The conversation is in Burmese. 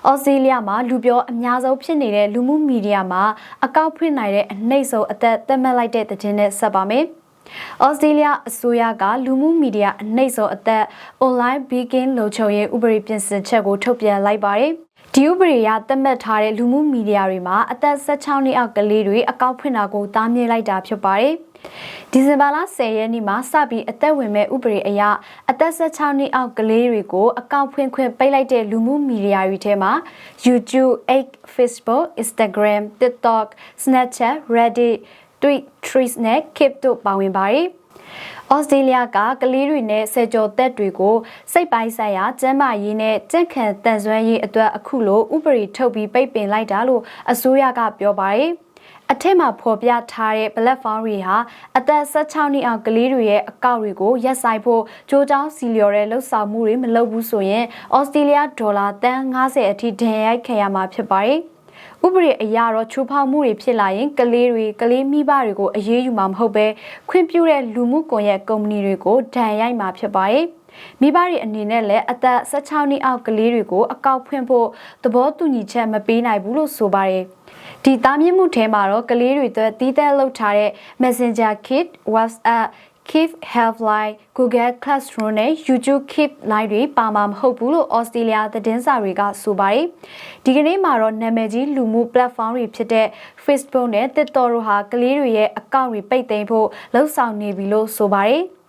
။ဩစတြေးလျမှာလူပြောအများဆုံးဖြစ်နေတဲ့လူမှုမီဒီယာမှာအကောက်ဖွင့်နိုင်တဲ့အနှိမ့်ဆုံးအသက်သတ်မှတ်လိုက်တဲ့သတင်းနဲ့ဆက်ပါမယ်။ဩစတြေးလျအစိုးရကလူမှုမီဒီယာအနှိမ့်ဆုံးအသက် online beacon လုံခြုံရေးဥပဒေပြင်ဆင်ချက်ကိုထုတ်ပြန်လိုက်ပါတယ်။ဒီဥပဒေအရသတ်မှတ်ထားတဲ့လူမှုမီဒီယာတွေမှာအသက်16နှစ်အောက်ကလေးတွေအကောက်ဖွင့်တာကိုတားမြစ်လိုက်တာဖြစ်ပါတယ်။ ဒီဇင်ဘာလ10ရက်နေ့မှာစပြီးအသက်ဝင်မဲ့ဥပဒေအရအသက်16နှစ်အောက်ကလေးတွေကိုအကောက်ဖွင့်ခွင့်ပိတ်လိုက်တဲ့လူမှုမီဒီယာတွေထဲမှာ YouTube, X, Facebook, Instagram, TikTok, Snapchat, Reddit, Twitch, နဲ့ Keep တို့ပါဝင်ပါတယ်။ဩစတြေးလျကကလေးတွေနဲ့ဆယ်ကျော်သက်တွေကိုစိတ်ပိုင်းဆိုင်ရာကျန်းမာရေးနဲ့ကြက်ခံတန်ဆွမ်းရေးအတွက်အခုလိုဥပဒေထုတ်ပြီးပိတ်ပင်လိုက်တာလို့အစိုးရကပြောပါတယ်။ အထက်မှာဖော်ပြထားတဲ့ platform တွေဟာအသက်16နှစ်အောက်ကလေးတွေရဲ့အကောင့်တွေကိုရက်ဆိုင်ဖို့ကြိုးကြောင်းစီလျော်တဲ့လှုပ်ဆောင်မှုတွေမလုပ်ဘူးဆိုရင်ဩစတြေးလျဒေါ်လာတန်90အထိဒဏ်ရိုက်ခံရမှာဖြစ်ပါတယ်။ဥပဒေအရတော့ချိုးဖောက်မှုတွေဖြစ်လာရင်ကလေးတွေကလေးမိဘတွေကိုအရေးယူမှာမဟုတ်ပဲခွင့်ပြုတဲ့လူမှုကွန်ရက်ကုမ္ပဏီတွေကိုဒဏ်ရိုက်မှာဖြစ်ပါတယ်မိဘတွေအနေနဲ့လည်းအသက်16နှစ်အောက်ကလေးတွေကိုအကောက်ဖွင့်ဖို့သဘောတူညီချက်မပေးနိုင်ဘူးလို့ဆိုပါတယ် ဒီသားမြင့်မှုထဲမှာတော့ကလေးတွေအတွက်တီးတဲ့လှုပ်ထားတဲ့ Messenger Kit, WhatsApp, Keep Helpline, Google Classroom နဲ့ YouTube Keep Line တွေပါမှာမဟုတ်ဘူးလို့ Australia သတင်းစာတွေကဆိုပါတယ်။ဒီကနေ့မှာတော့နာမည်ကြီးလူမှု platform တွေဖြစ်တဲ့ Facebook နဲ့ TikTok တို့ဟာကလေးတွေရဲ့အကောင့်တွေပိတ်သိမ်းဖို့လှုံ့ဆော်နေပြီလို့ဆိုပါတယ်။